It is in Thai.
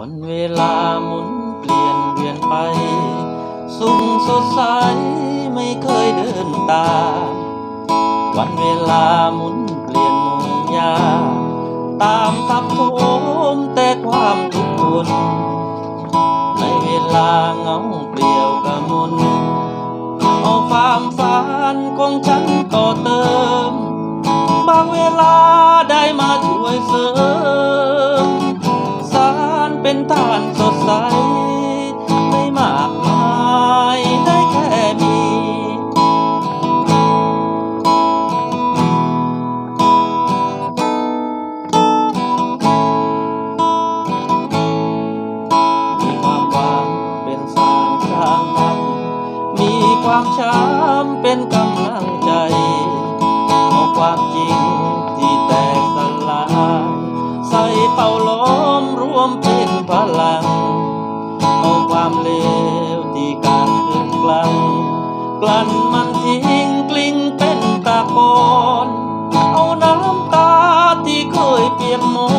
วันเวลาหมุนเปลี่ยนเวียนไป สุขสดใสไม่เคยเดินตามวันเวลาหมุนเปลี่ยนมุนยา ตามทับโทมแต่ความทุกข์ทนในเวลาเงาเปลี่ยวกระมุน เอาความฝันของฉันต่อเติม บางเวลาได้มาช่วยเสริมานสดใส ไม่มากมายได้แค่มี มีความหวังเป็นสาร้างสร้างทำมีความช้ำเป็นกำลังใจเอาความจริงที่แตกสลาย ใส่เป่าล้อม วมเป็นพลัง เอาความเลวที่การเกินกลังกลั่นมันทิ้งกลิ้งเป็นตะกอนเอาน้ำตาที่เคยเปียกหมอน